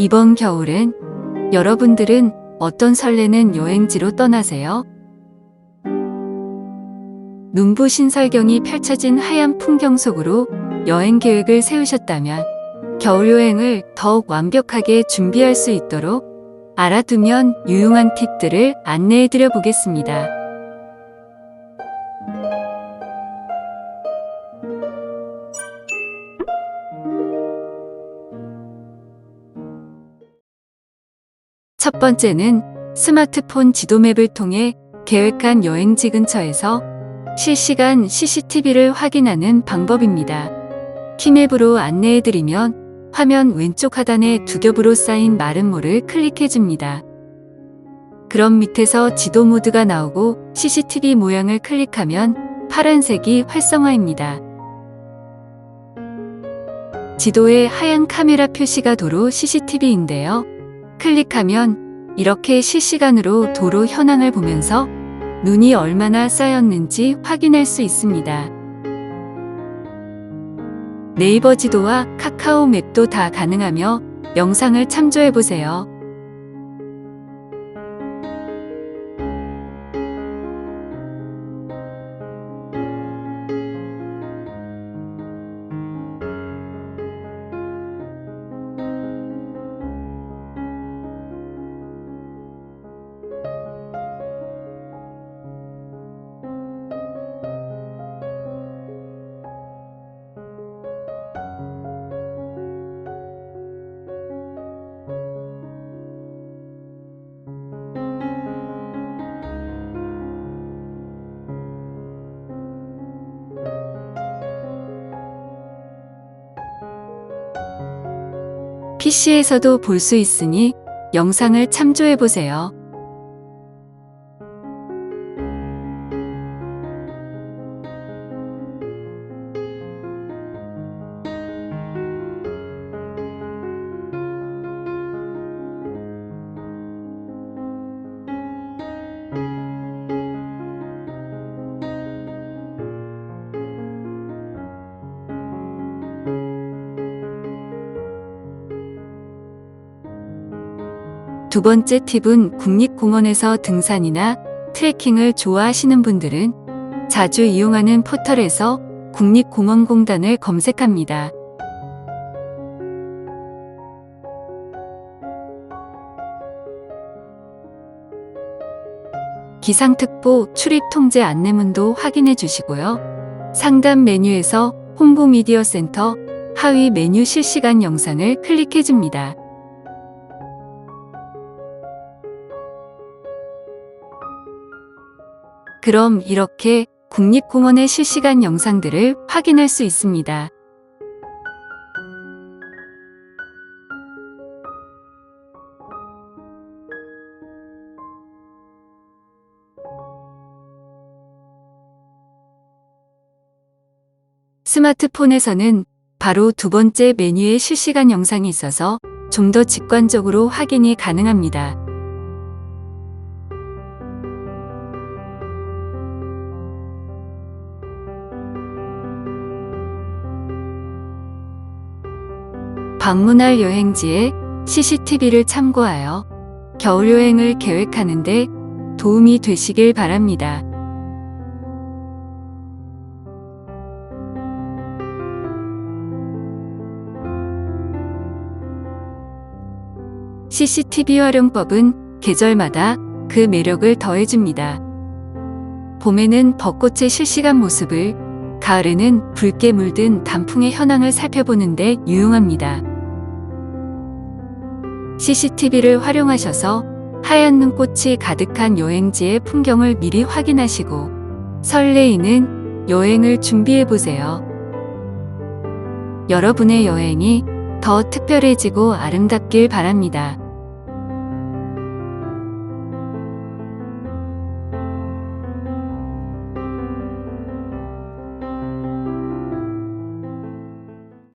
이번 겨울엔 여러분들은 어떤 설레는 여행지로 떠나세요? 눈부신 설경이 펼쳐진 하얀 풍경 속으로 여행 계획을 세우셨다면 겨울 여행을 더욱 완벽하게 준비할 수 있도록 알아두면 유용한 팁들을 안내해 드려 보겠습니다. 첫 번째는 스마트폰 지도맵을 통해 계획한 여행지 근처에서 실시간 CCTV를 확인하는 방법입니다. 키맵으로 안내해드리면 화면 왼쪽 하단에 두 겹으로 쌓인 마름모를 클릭해줍니다. 그럼 밑에서 지도 모드가 나오고 CCTV 모양을 클릭하면 파란색이 활성화입니다. 지도에 하얀 카메라 표시가 도로 CCTV인데요. 클릭하면 이렇게 실시간으로 도로 현황을 보면서 눈이 얼마나 쌓였는지 확인할 수 있습니다. 네이버 지도와 카카오 맵도 다 가능하며 영상을 참조해 보세요. PC에서도 볼 수 있으니 영상을 참조해 보세요. 두 번째 팁은 국립공원에서 등산이나 트레킹을 좋아하시는 분들은 자주 이용하는 포털에서 국립공원공단을 검색합니다. 기상특보 출입 통제 안내문도 확인해 주시고요. 상단 메뉴에서 홍보 미디어 센터 하위 메뉴 실시간 영상을 클릭해 줍니다. 그럼 이렇게 국립공원의 실시간 영상들을 확인할 수 있습니다. 스마트폰에서는 바로 두 번째 메뉴에 실시간 영상이 있어서 좀 더 직관적으로 확인이 가능합니다. 방문할 여행지에 CCTV를 참고하여 겨울 여행을 계획하는데 도움이 되시길 바랍니다. CCTV 활용법은 계절마다 그 매력을 더해줍니다. 봄에는 벚꽃의 실시간 모습을, 가을에는 붉게 물든 단풍의 현황을 살펴보는데 유용합니다. CCTV를 활용하셔서 하얀 눈꽃이 가득한 여행지의 풍경을 미리 확인하시고 설레이는 여행을 준비해 보세요. 여러분의 여행이 더 특별해지고 아름답길 바랍니다.